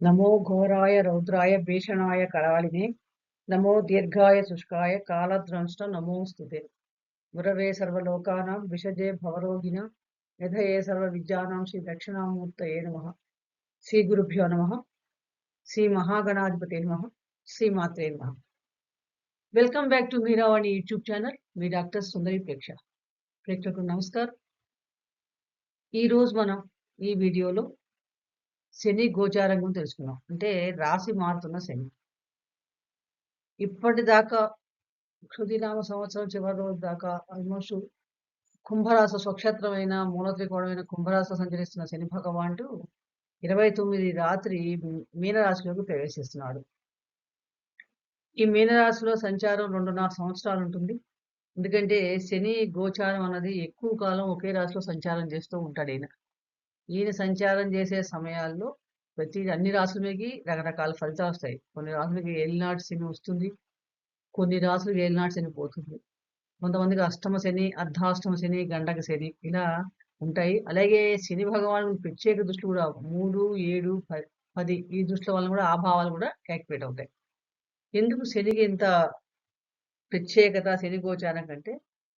నమో ఘోరాయ రౌద్రాయ భీషణాయ కరాళినే నమో దీర్ఘాయ శుష్కాయ కాలద్రంష్ట నమోస్తుతే. గురవే సర్వలోకానాం విషజే భవరోగిణ యథయే సర్వ విద్యానాం శ్రీ దక్షిణామూర్తయే నమ. శ్రీ గురుభ్యో నమ. శ్రీ మహాగణాధిపతి నమ. శ్రీ మాత్రే నమ. Welcome back to Meeravani YouTube channel. Me doctor Sundari ప్రేక్ష. ప్రేక్షకులకు నమస్కారం. ఈ మనం ఈ వీడియోలో శని గోచారం గురించి తెలుసుకున్నాం అంటే రాశి మారుతున్న శని. ఇప్పటిదాకా క్షుదినామ సంవత్సరం చివరి రోజు దాకా ఆల్మోస్ట్ కుంభరాశ స్వక్షేత్రమైన మూలత్రికోణమైన కుంభరాశ సంచరిస్తున్న శని భగవానుడు ఇరవై తొమ్మిది రాత్రి మీనరాశిలోకి ప్రవేశిస్తున్నాడు. ఈ మీనరాశిలో సంచారం రెండున్నర సంవత్సరాలు ఉంటుంది. ఎందుకంటే శని గోచారం అన్నది ఎక్కువ కాలం ఒకే రాశిలో సంచారం చేస్తూ ఉంటాడు ఈయన. ఈయన సంచారం చేసే సమయాల్లో ప్రతి అన్ని రాసులకి రకరకాల ఫలితాలు వస్తాయి. కొన్ని రాసులకి ఏలినాటి శని వస్తుంది కొన్ని రాసులకి ఏలినాటి శని పోతుంది. కొంతమందికి అష్టమ శని అర్ధాష్టమ శని గండక శని ఇలా ఉంటాయి. అలాగే శని భగవాను ప్రత్యేక దృష్టి కూడా మూడు ఏడు పది ఈ దృష్టిల వల్ల కూడా ఆ భావాలు కూడా యాక్టివేట్ అవుతాయి. ఎందుకు శనికి ఇంత ప్రత్యేకత శని గోచారం కంటే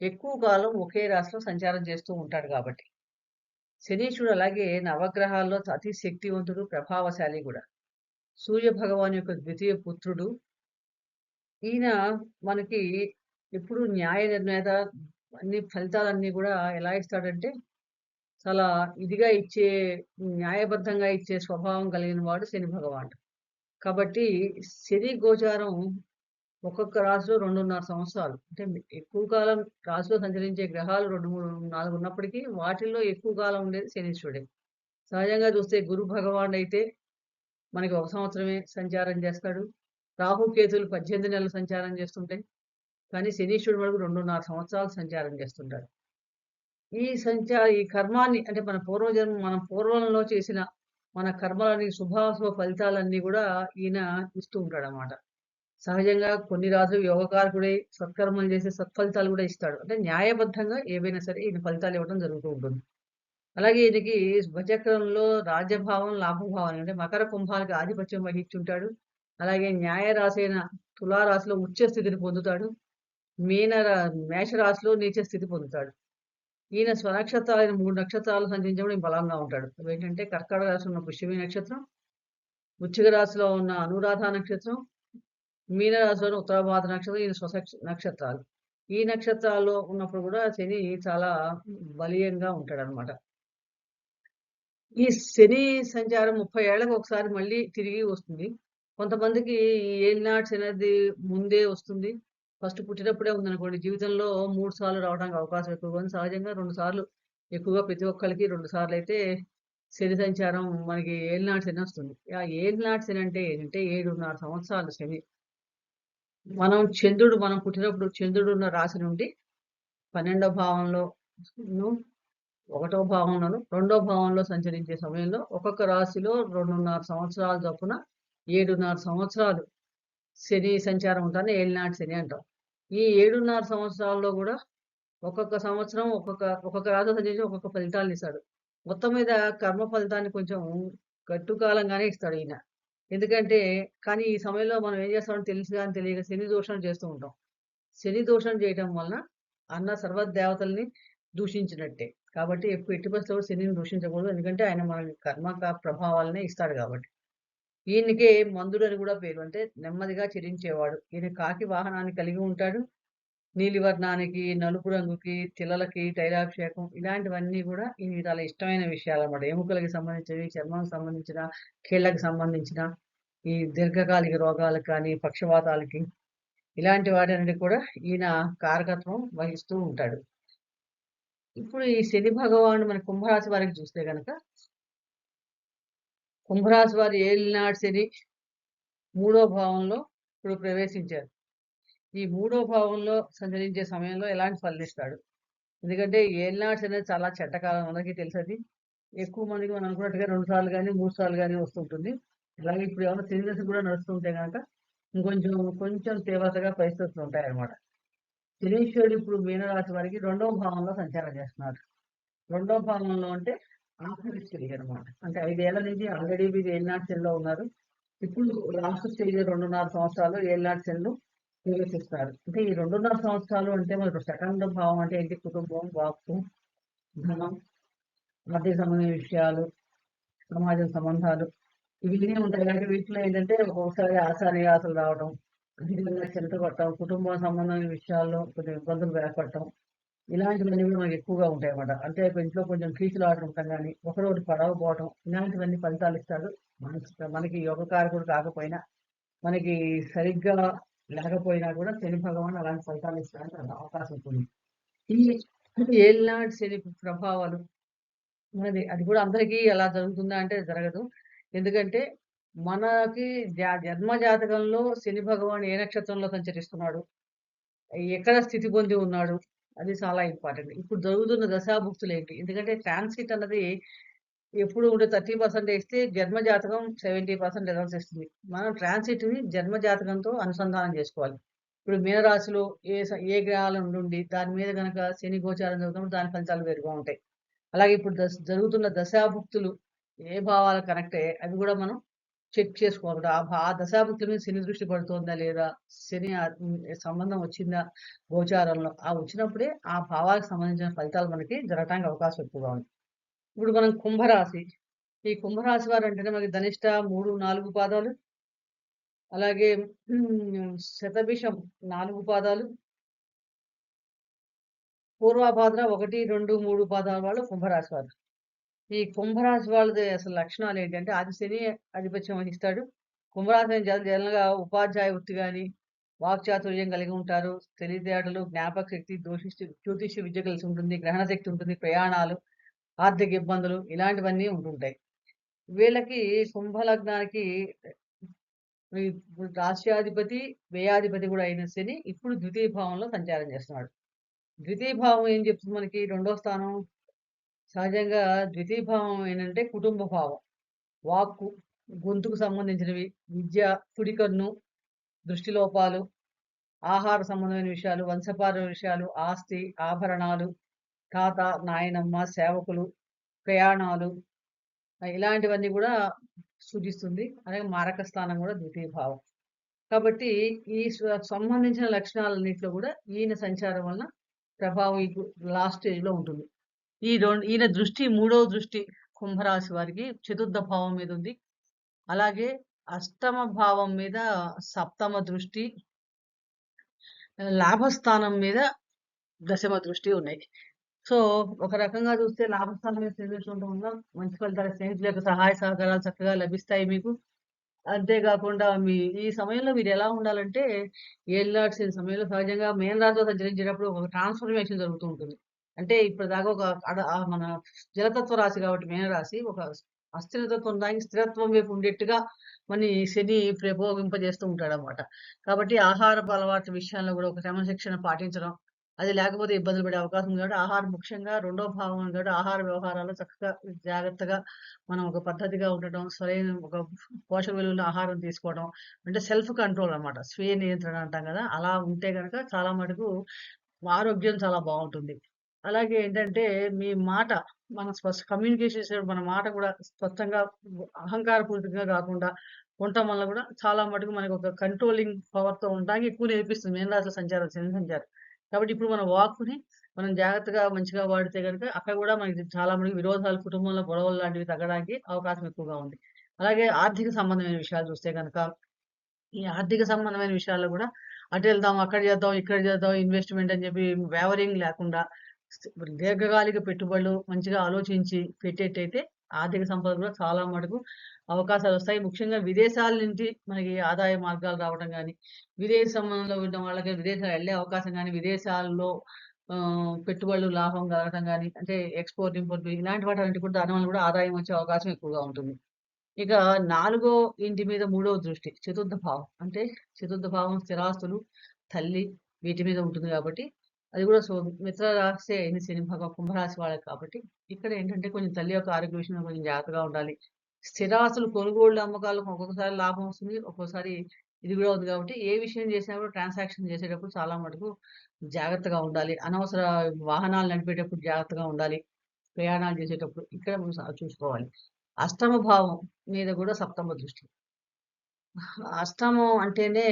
ఎక్కువ కాలం ఒకే రాశిలో సంచారం చేస్తూ ఉంటాడు కాబట్టి? శనీశ్వరుడు అలాగే నవగ్రహాల్లో అతి శక్తివంతుడు ప్రభావశాలి కూడా. సూర్య భగవాన్ యొక్క ద్వితీయ పుత్రుడు. ఈయన మనకి ఎప్పుడు న్యాయ నిర్ణేత అన్ని ఫలితాలన్నీ కూడా ఎలా ఇస్తాడంటే చాలా ఇదిగా ఇచ్చే న్యాయబద్ధంగా ఇచ్చే స్వభావం కలిగిన వాడు శని భగవానుడు. కాబట్టి శని గోచారం ఒక్కొక్క రాశిలో రెండున్నర సంవత్సరాలు. అంటే ఎక్కువ కాలం రాశిలో సంచరించే గ్రహాలు రెండు మూడు నాలుగు ఉన్నప్పటికీ వాటిల్లో ఎక్కువ కాలం ఉండేది శనీశ్వరుడే. సహజంగా చూస్తే గురు భగవాన్ అయితే మనకి ఒక సంవత్సరమే సంచారం చేస్తాడు. రాహుకేతులు పద్దెనిమిది నెలలు సంచారం చేస్తుంటాయి. కానీ శనీశ్వరుడు వరకు రెండున్నర సంవత్సరాలు సంచారం చేస్తుంటాడు. ఈ సంచార ఈ కర్మాన్ని అంటే మన పూర్వజన్మ మన పూర్వంలో చేసిన మన కర్మలని శుభాశుభ ఫలితాలన్నీ కూడా ఈయన ఇస్తూ ఉంటాడు అన్నమాట సహజంగా కొన్ని రాజులు యోగకారకుడై సత్కర్మలు చేసే సత్ఫలితాలు కూడా ఇస్తాడు. అంటే న్యాయబద్ధంగా ఏవైనా సరే ఈయన ఫలితాలు ఇవ్వడం జరుగుతూ ఉంటుంది. అలాగే ఈయనకి భజక్రంలో రాజ్యభావం లాభభావం అంటే మకర కుంభాలకు ఆధిపత్యం వహించుంటాడు అలాగే న్యాయ రాశి అయిన తులారాశిలో ఉచ్చ స్థితిని పొందుతాడు. మీన మేషరాశిలో నీచ స్థితి పొందుతాడు. ఈయన స్వనక్షత్రాలైన మూడు నక్షత్రాలు సంచరించడం బలంగా ఉంటాడు. ఏంటంటే కర్కాటక రాశిలో ఉన్న పుష్యమి నక్షత్రం వృచ్చిక రాశిలో ఉన్న అనురాధ నక్షత్రం మీనరాశిలో ఉత్తరాభాద నక్షత్రం ఈయన స్వస నక్షత్రాలు. ఈ నక్షత్రాల్లో ఉన్నప్పుడు కూడా శని చాలా బలీయంగా ఉంటాడు అనమాట ఈ శని సంచారం ముప్పై ఏళ్ళకి ఒకసారి మళ్ళీ తిరిగి వస్తుంది. కొంతమందికి ఏలినాట్స్ అనేది ముందే వస్తుంది. ఫస్ట్ పుట్టినప్పుడే ఉందనుకోండి జీవితంలో మూడు సార్లు రావడానికి అవకాశం ఎక్కువగా ఉంది సహజంగా రెండు సార్లు ఎక్కువగా ప్రతి ఒక్కరికి రెండు సార్లు అయితే శని సంచారం మనకి ఏలినాటి శని వస్తుంది. ఆ ఏలినాటి శని అంటే ఏంటంటే ఏడున్నర సంవత్సరాలు శని. మనం చంద్రుడు మనం పుట్టినప్పుడు చంద్రుడు ఉన్న రాశి నుండి పన్నెండో భావంలో ఒకటో భావంలోను రెండో భావంలో సంచరించే సమయంలో ఒక్కొక్క రాశిలో రెండున్నర సంవత్సరాల చొప్పున ఏడున్నర సంవత్సరాలు శని సంచారం ఉంటాను ఏళ్ళనాటి శని అంటాం. ఈ ఏడున్నర సంవత్సరాల్లో కూడా ఒక్కొక్క సంవత్సరం ఒక్కొక్క ఒక్కొక్క రాశి సంచరించి ఒక్కొక్క ఫలితాలు ఇస్తాడు. మొత్తం మీద కర్మ ఫలితాన్ని కొంచెం గట్టుకాలంగానే ఇస్తాడు ఈయన. ఎందుకంటే కానీ ఈ సమయంలో మనం ఏం చేస్తామని తెలిసి కానీ తెలియక శని దోషం చేస్తూ ఉంటాం. శని దోషం చేయటం వలన అన్న సర్వదేవతల్ని దూషించినట్టే. కాబట్టి ఎక్కువ ఎట్టి పరిస్థితుల్లో శనిని దూషించకూడదు. ఎందుకంటే ఆయన మన కర్మ ప్రభావాలనే ఇస్తాడు కాబట్టి. ఈయనకే మందుడు అని కూడా పేరు. అంటే నెమ్మదిగా చెరించేవాడు ఈయన కాకి వాహనాన్ని కలిగి ఉంటాడు. నీలి వర్ణానికి నలుపు రంగుకి తిల్లలకి తైలాభిషేకం ఇలాంటివన్నీ కూడా ఈయన చాలా ఇష్టమైన విషయాలు అనమాట ఎముకలకి సంబంధించినవి చర్మానికి సంబంధించిన కీళ్ళకి సంబంధించిన ఈ దీర్ఘకాలిక రోగాలకు కానీ పక్షవాతాలకి ఇలాంటి వాటి కూడా ఈయన కారకత్వం వహిస్తూ ఉంటాడు. ఇప్పుడు ఈ శని భగవాను మన కుంభరాశి వారికి చూస్తే కనుక కుంభరాశి వారి ఏలినాడు శని మూడో భావంలో ఇప్పుడు ప్రవేశించారు. ఈ మూడో భావంలో సంచరించే సమయంలో ఎలాంటి ఫలిస్తాడు ఎందుకంటే ఏలినాడ్స్ అనేది చాలా చెడ్డకాలం అందరికీ తెలుసది ఎక్కువ మందికి మనం అనుకున్నట్టుగా రెండు సార్లు కానీ మూడు సార్లు కానీ వస్తుంటుంది. అలాగే ఇప్పుడు ఏమైనా సీరియస్ కూడా నడుస్తుంటే కనుక ఇంకొంచెం కొంచెం తీవ్రతగా పరిస్థితులు ఉంటాయి అన్నమాట శనీశ్వరుడు ఇప్పుడు మీనరాశి వారికి రెండవ భావంలో సంచారం చేస్తున్నారు రెండవ భావంలో అంటే ఆఖరి స్టేజ్ అనమాట అంటే ఐదేళ్ళ నుంచి ఆల్రెడీ మీరు ఏళ్ళనాటి సెల్లో ఉన్నారు. ఇప్పుడు లాస్ట్ స్టేజ్ రెండున్నర సంవత్సరాలు ఏళ్ళనాటి సెల్లు ప్రవేశిస్తారు అంటే ఈ రెండున్నర సంవత్సరాలు అంటే మనకు సెకండ్ భావం అంటే ఏంటి? కుటుంబం వాక్కు ధనం ఆర్థిక సంబంధించిన విషయాలు సమాజ సంబంధాలు ఇవన్నీ ఉంటాయి. కాబట్టి వీటిలో ఏంటంటే ఒక్కొక్కసారి ఆశానియాసలు రావడం అధికంగా చెంత కుటుంబ సంబంధమైన విషయాల్లో కొంచెం ఇబ్బందులు ఏర్పడటం ఇలాంటివన్నీ కూడా మనకి ఎక్కువగా ఉంటాయి అన్నమాట. అంటే ఇంట్లో కొంచెం కీచులు ఆడటం ఉంటాం కానీ ఒకరోజు పడవపోవటం ఇలాంటివన్నీ ఫలితాలు ఇస్తాడు మనకి మనకి యోగకారకుడు కాకపోయినా మనకి సరిగ్గా లేకపోయినా కూడా శని భగవాన్ అలాంటి ఫలితాలు ఇస్తానికి అవకాశం ఉంటుంది ఈ ఏళ్ళనాటి శని ప్రభావాలు మనది అది కూడా అందరికీ ఎలా జరుగుతుందా అంటే జరగదు. ఎందుకంటే మనకి జన్మ జాతకంలో శని భగవాన్ ఏ నక్షత్రంలో సంచరిస్తున్నాడు ఎక్కడ స్థితి పొంది ఉన్నాడు అది చాలా ఇంపార్టెంట్. ఇప్పుడు జరుగుతున్న దశాభుక్తులు ఏంటి? ఎందుకంటే ట్రాన్సిట్ అన్నది ఎప్పుడు ఉండే థర్టీ పర్సెంట్ ఇస్తే జన్మ జాతకం సెవెంటీ పర్సెంట్ రిజల్ట్స్ ఇస్తుంది. మనం ట్రాన్సిట్ని జన్మ జాతకంతో అనుసంధానం చేసుకోవాలి. ఇప్పుడు మీనరాశిలో ఏ ఏ గ్రహాల నుండి దాని మీద కనుక శని గోచారం జరుగుతున్నప్పుడు దాని ఫలితాలు వేరుగా ఉంటాయి. అలాగే ఇప్పుడు దశ జరుగుతున్న దశాభుక్తులు ఏ భావాలు కనెక్ట్ అయ్యాయి అవి కూడా మనం చెక్ చేసుకోవాలి ఆ భా- ఆ దశాభుక్తుల మీద శని దృష్టి పడుతోందా లేదా శని సంబంధం వచ్చిందా గోచారంలో ఆ వచ్చినప్పుడే ఆ భావాలకు సంబంధించిన ఫలితాలు మనకి జరగడానికి అవకాశం ఎక్కువగా ఉంది. ఇప్పుడు మనం కుంభరాశి. ఈ కుంభరాశి వారు అంటేనే మనకి ధనిష్ట మూడు నాలుగు పాదాలు. అలాగే శతభిషం నాలుగు పాదాలు. పూర్వభాద్ర ఒకటి రెండు మూడు పాదాల వాళ్ళు కుంభరాశి వారు. ఈ కుంభరాశి వాళ్ళది అసలు లక్షణాలు ఏంటంటే ఆది శని ఆధిపత్యం వహిస్తాడు. కుంభరాశి జనరల్గా ఉపాధ్యాయ వృత్తి కానీ వాక్చాతుర్యం కలిగి ఉంటారు. తెలివితేటలు జ్ఞాపక శక్తి దోషిష్టి జ్యోతిష్య విద్య కలిసి ఉంటుంది గ్రహణ శక్తి ఉంటుంది ప్రయాణాలు ఆర్థిక ఇబ్బందులు ఇలాంటివన్నీ ఉంటుంటాయి. వీళ్ళకి కుంభలగ్నానికి రాష్ట్రాధిపతి వ్యయాధిపతి కూడా అయిన శని ఇప్పుడు ద్వితీయ భావంలో సంచారం చేస్తున్నాడు. ద్వితీయ భావం ఏం చెప్తుంది మనకి? రెండో స్థానం. సహజంగా ద్వితీయ భావం ఏంటంటే కుటుంబ భావం. వాక్కు గొంతుకు సంబంధించినవి విద్య కుడికన్ను దృష్టి లోపాలు ఆహార సంబంధమైన విషయాలు వంశపార విషయాలు ఆస్తి ఆభరణాలు తాత నాయనమ్మ సేవకులు ప్రయాణాలు ఇలాంటివన్నీ కూడా సూచిస్తుంది. అలాగే మారక స్థానం కూడా ద్వితీయ భావం. కాబట్టి ఈ సంబంధించిన లక్షణాలన్నింటిలో కూడా ఈయన సంచారం వలన ప్రభావం ఈ లాస్ట్ స్టేజ్లో ఉంటుంది. ఈ రెండు ఈయన దృష్టి మూడవ దృష్టి కుంభరాశి వారికి చతుర్థ భావం మీద ఉంది. అలాగే అష్టమ భావం మీద సప్తమ దృష్టి లాభస్థానం మీద దశమ దృష్టి ఉన్నాయి. సో ఒక రకంగా చూస్తే లాభస్థానం మీద ఉండడం వల్ల మంచి ఫలితాలు స్నేహితుల యొక్క సహాయ సహకారాలు చక్కగా లభిస్తాయి మీకు. అంతేకాకుండా మీ ఈ సమయంలో మీరు ఎలా ఉండాలంటే ఏళ్ళనాటి సమయంలో సహజంగా మేన రాజుతో సంచరించేటప్పుడు ఒక ట్రాన్స్ఫర్మేషన్ జరుగుతూ ఉంటుంది. అంటే ఇప్పుడు దాకా ఒక అడ- మన జలతత్వ రాశి కాబట్టి మేన రాశి ఒక అస్థిరతత్వం దానికి స్థిరత్వం వైపు ఉండేట్టుగా మన శని ప్రయోగింపజేస్తూ ఉంటాడు అనమాట కాబట్టి ఆహారపు అలవాట్ల విషయాల్లో కూడా ఒక క్రమశిక్షణ పాటించడం అది లేకపోతే ఇబ్బందులు పడే అవకాశం ఉంది కాబట్టి ఆహారం ముఖ్యంగా రెండో భాగం కాబట్టి ఆహార వ్యవహారాలు చక్కగా జాగ్రత్తగా మనం ఒక పద్ధతిగా ఉండటం సరైన ఒక పోషక విలువల ఆహారం తీసుకోవడం అంటే సెల్ఫ్ కంట్రోల్ అనమాట స్వీయ నియంత్రణ అంటాం కదా అలా ఉంటే కనుక చాలా మటుకు ఆరోగ్యం చాలా బాగుంటుంది. అలాగే ఏంటంటే మీ మాట మన స్పష్ట కమ్యూనికేషన్ చేసేటప్పుడు మన మాట కూడా స్పష్టంగా అహంకారపూరితంగా కాకుండా ఉండటం వల్ల కూడా చాలా మటుకు మనకు ఒక కంట్రోలింగ్ పవర్తో ఉండడానికి ఎక్కువ నేర్పిస్తుంది. మేన రాశుల సంచారం శని సంచారం. కాబట్టి ఇప్పుడు మన వాక్ని మనం జాగ్రత్తగా మంచిగా వాడితే కనుక అక్కడ కూడా మనకి చాలా మటుకు విరోధాలు కుటుంబంలో గొడవలు లాంటివి తగ్గడానికి అవకాశం ఎక్కువగా ఉంది. అలాగే ఆర్థిక సంబంధమైన విషయాలు చూస్తే కనుక ఈ ఆర్థిక సంబంధమైన విషయాల్లో కూడా అటు వెళ్దాం అక్కడ చేద్దాం ఇక్కడ చేద్దాం ఇన్వెస్ట్మెంట్ అని చెప్పి వేవరింగ్ లేకుండా దీర్ఘకాలిక పెట్టుబడులు మంచిగా ఆలోచించి పెట్టేటైతే ఆర్థిక సంపద కూడా చాలా మటుకు అవకాశాలు వస్తాయి ముఖ్యంగా విదేశాల నుంచి మనకి ఆదాయ మార్గాలు రావడం కానీ విదేశ సంబంధంలో ఉన్న వాళ్ళకి విదేశాలు వెళ్ళే అవకాశం కానీ విదేశాల్లో పెట్టుబడులు లాభం కలగడం కానీ అంటే ఎక్స్పోర్ట్ ఇంపోర్ట్ ఇలాంటి వాటి కూడా దాని వల్ల కూడా ఆదాయం వచ్చే అవకాశం ఎక్కువగా ఉంటుంది. ఇక నాలుగో ఇంటి మీద మూడవ దృష్టి చతుర్థ భావం. అంటే చతుర్థ భావం స్థిరాస్తులు తల్లి వీటి మీద ఉంటుంది కాబట్టి అది కూడా సో మిత్ర రాశి అయిన శని భాగం కుంభరాశి వాళ్ళకి కాబట్టి ఇక్కడ ఏంటంటే కొంచెం తల్లి యొక్క ఆరోగ్య విషయంలో కొంచెం జాగ్రత్తగా ఉండాలి. స్థిరాస్తులు కొనుగోళ్ళు అమ్మకాలకు ఒక్కొక్కసారి లాభం వస్తుంది ఒక్కొక్కసారి ఇది కూడా ఉంది కాబట్టి ఏ విషయం చేసినా కూడా ట్రాన్సాక్షన్ చేసేటప్పుడు చాలా మటుకు జాగ్రత్తగా ఉండాలి అనవసర వాహనాలు నడిపేటప్పుడు జాగ్రత్తగా ఉండాలి ప్రయాణాలు చేసేటప్పుడు ఇక్కడ మనం చూసుకోవాలి. అష్టమ భావం మీద కూడా సప్తమ దృష్టి. అష్టమం అంటేనే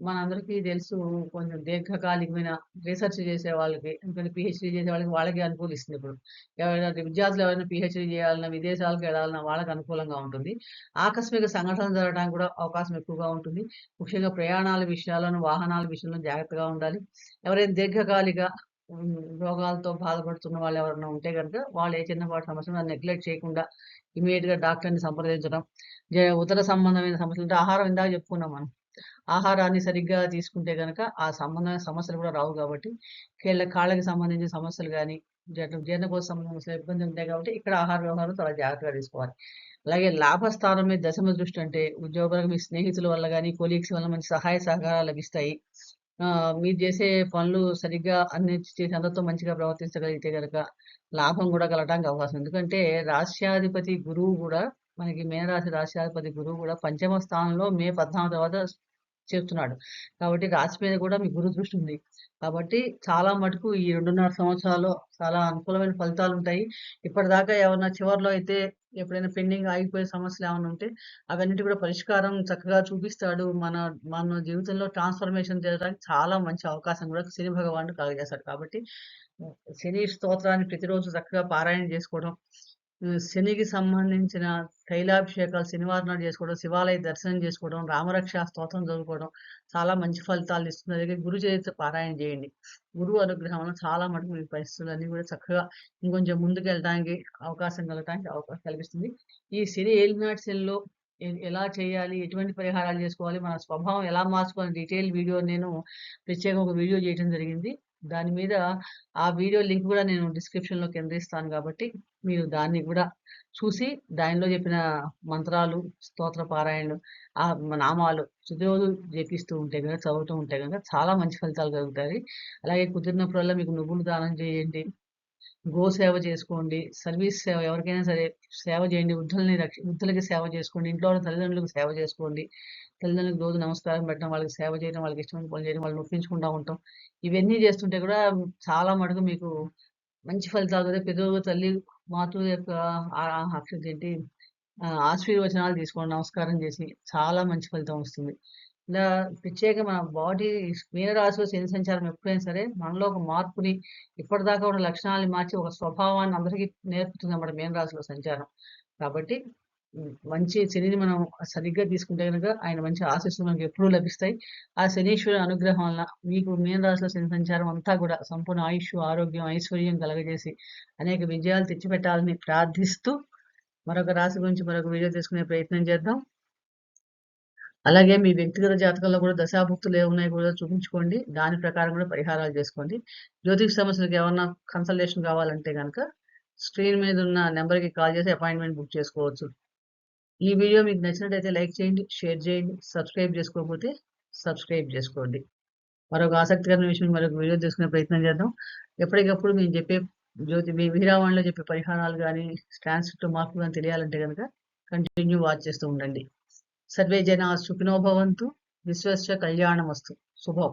మనందరికీ తెలుసు కొంచెం దీర్ఘకాలికమైన రీసెర్చ్ చేసే వాళ్ళకి, ఎందుకంటే పీహెచ్‌డీ చేసే వాళ్ళకి వాళ్ళకే అనుకూలిస్తుంది ఇప్పుడు. ఎవరైనా విద్యార్థులు ఎవరైనా పిహెచ్డి చేయాలన్నా, విదేశాలకు వెళ్ళాలన్నా వాళ్ళకి అనుకూలంగా ఉంటుంది. ఆకస్మిక సంఘటనలు జరగడానికి కూడా అవకాశం ఎక్కువగా ఉంటుంది. ముఖ్యంగా ప్రయాణాల విషయాలను, వాహనాల విషయంలో జాగ్రత్తగా ఉండాలి. ఎవరైనా దీర్ఘకాలిక రోగాలతో బాధపడుతున్న వాళ్ళు ఎవరైనా ఉంటే గనుక వాళ్ళు ఏ చిన్నపాటి సమస్యను నెగ్లెక్ట్ చేయకుండా ఇమీడియట్గా డాక్టర్‌ని సంప్రదించడం. ఉదర సంబంధమైన సమస్యలు అంటే ఆహారం ఇందాక చెప్పుకున్నాం మనం. ఆహారాన్ని సరిగ్గా తీసుకుంటే గనక ఆ సంబంధమైన సమస్యలు కూడా రావు కాబట్టి, కీళ్ళ కాళ్ళకి సంబంధించిన సమస్యలు కానీ జఠ జీర్ణకోశ సంబంధించిన ఇబ్బంది ఉంటాయి కాబట్టి ఇక్కడ ఆహార వ్యవహారం చాలా జాగ్రత్తగా తీసుకోవాలి. అలాగే లాభస్థానం మీద దశమ దృష్టి అంటే ఉద్యోగులకు మీ స్నేహితుల వల్ల కానీ కొలీగ్స్ వల్ల మంచి సహాయ సహకారాలు లభిస్తాయి. మీరు చేసే పనులు సరిగ్గా అన్ని చేసి అందరితో మంచిగా ప్రవర్తించగలిగితే కనుక లాభం కూడా కలగటానికి అవకాశం. ఎందుకంటే రాష్ట్రాధిపతి గురువు కూడా మనకి మీనరాశి రాశ్యాధిపతి గురువు కూడా పంచమ స్థానంలో మే 14 తర్వాత చేస్తున్నాడు. కాబట్టి రాశి మీద కూడా మీ గురు దృష్టి ఉంది. కాబట్టి చాలా మటుకు ఈ 2.5 సంవత్సరాల్లో చాలా అనుకూలమైన ఫలితాలు ఉంటాయి ఇప్పటిదాకా ఏమన్నా చివర్లో అయితే ఎప్పుడైనా పెండింగ్ ఆగిపోయే సమస్యలు ఏమైనా ఉంటే అవన్నిటి కూడా పరిష్కారం చక్కగా చూపిస్తాడు. మన మన జీవితంలో ట్రాన్స్‌ఫర్మేషన్ చేయడానికి చాలా మంచి అవకాశం కూడా శని భగవానుడు కలుగజేస్తాడు. కాబట్టి శని స్తోత్రాన్ని ప్రతిరోజు చక్కగా పారాయణ చేసుకోవడం. శనికి సంబంధించిన తైలాభిషేకాలు శనివారం నాడు చేసుకోవడం, శివాలయ దర్శనం చేసుకోవడం, రామరక్ష స్తోత్రం చదువుకోవడం చాలా మంచి ఫలితాలు ఇస్తుంది. అలాగే గురు చరిత్ర పారాయణ చేయండి. గురువు అనుగ్రహం వల్ల చాలా మటుకు మీ పరిస్థితులన్నీ కూడా చక్కగా ఇంకొంచెం ముందుకు వెళ్ళడానికి అవకాశం కలగడానికి అవకాశం కల్పిస్తుంది. ఈ శని ఏలినాటి శనిలో ఎలా చేయాలి? ఎటువంటి పరిహారాలు చేసుకోవాలి? మన స్వభావం ఎలా మార్చుకోవాలి? డీటెయిల్ వీడియో నేను ప్రత్యేకంగా ఒక వీడియో చేయడం జరిగింది. దాని మీద ఆ వీడియో లింక్ కూడా నేను డిస్క్రిప్షన్‌లో కింద ఇస్తాను కాబట్టి మీరు దాన్ని కూడా చూసి దానిలో చెప్పిన మంత్రాలు, స్తోత్ర పారాయణలు, ఆ నామాలు ప్రతిరోజు జపిస్తూ ఉంటే గనక చదువుతూ ఉంటే గనక చాలా మంచి ఫలితాలు కలుగుతాయి. అలాగే కుదిరినప్పుడల్లా మీకు నువ్వులు దానం చేయండి. గో సేవ చేసుకోండి. సర్వీస్ సేవ ఎవరికైనా సరే సేవ చేయండి. వృద్ధులని రక్ష వృద్ధులకి సేవ చేసుకోండి. ఇంట్లో తల్లిదండ్రులకు సేవ చేసుకోండి. తల్లిదండ్రులకు రోజు నమస్కారం పెట్టడం, వాళ్ళకి సేవ చేయడం, వాళ్ళకి ఇష్టమైన పనులు చేయడం, వాళ్ళు నొప్పించుకుంటూ ఉంటాం ఇవన్నీ చేస్తుంటే కూడా చాలా మటుకు మీకు మంచి ఫలితాలు కదా ప్రతిరోజు తల్లి మాతృ యొక్క ఆహ్, ఏంటి ఆశీర్వచనాలు తీసుకోండి నమస్కారం చేసి. చాలా మంచి ఫలితం వస్తుంది. ఇలా ప్రత్యేకంగా మన బాడీ మీనరాశిలో శని సంచారం ఎప్పుడైనా సరే మనలో ఒక మార్పుని ఇప్పటిదాకా ఉన్న లక్షణాలని మార్చి ఒక స్వభావాన్ని అందరికీ నేర్పుతుంది అన్నమాట మీనరాశిలో సంచారం. కాబట్టి మంచి శనిని మనం సరిగ్గా తీసుకుంటే కనుక ఆయన మంచి ఆశీస్సులు మనకు ఎప్పుడూ లభిస్తాయి. ఆ శనీశ్వర అనుగ్రహం వల్ల మీకు మీనరాశిలో శని సంచారం అంతా కూడా సంపూర్ణ ఆయుష్ ఆరోగ్యం, ఐశ్వర్యం కలగజేసి అనేక విజయాలు తెచ్చిపెట్టాలని ప్రార్థిస్తూ మరొక రాశి గురించి మరొక వీడియో తీసుకునే ప్రయత్నం చేద్దాం. అలాగే మీ వ్యక్తిగత జాతకంలో కూడా దశాభుక్తులు ఏమున్నాయి కూడా చూపించుకోండి. దాని ప్రకారం కూడా పరిహారాలు చేసుకోండి. జ్యోతిష సమస్యలకు ఏమన్నా కన్సల్టేషన్ కావాలంటే కనుక స్క్రీన్ మీద ఉన్న నెంబర్కి కాల్ చేసి అపాయింట్‌మెంట్ బుక్ చేసుకోవచ్చు. ఈ వీడియో మీకు నచ్చినట్టయితే లైక్ చేయండి, షేర్ చేయండి. సబ్స్క్రైబ్ చేసుకోకపోతే సబ్స్క్రైబ్ చేసుకోండి. మరొక ఆసక్తికరమైన విషయం మరొక వీడియో తీసుకునే ప్రయత్నం చేద్దాం. ఎప్పటికప్పుడు మేము చెప్పే జ్యోతి మీ విరావాణిలో చెప్పే పరిహారాలు కానీ ట్రాన్స్‌క్రిప్ట్ మార్పులు కానీ తెలియాలంటే కనుక కంటిన్యూ వాచ్ చేస్తూ ఉండండి. సర్వే జనా సుఖినోభవంతు భవంతు. కళ్యాణం వస్తు శుభం.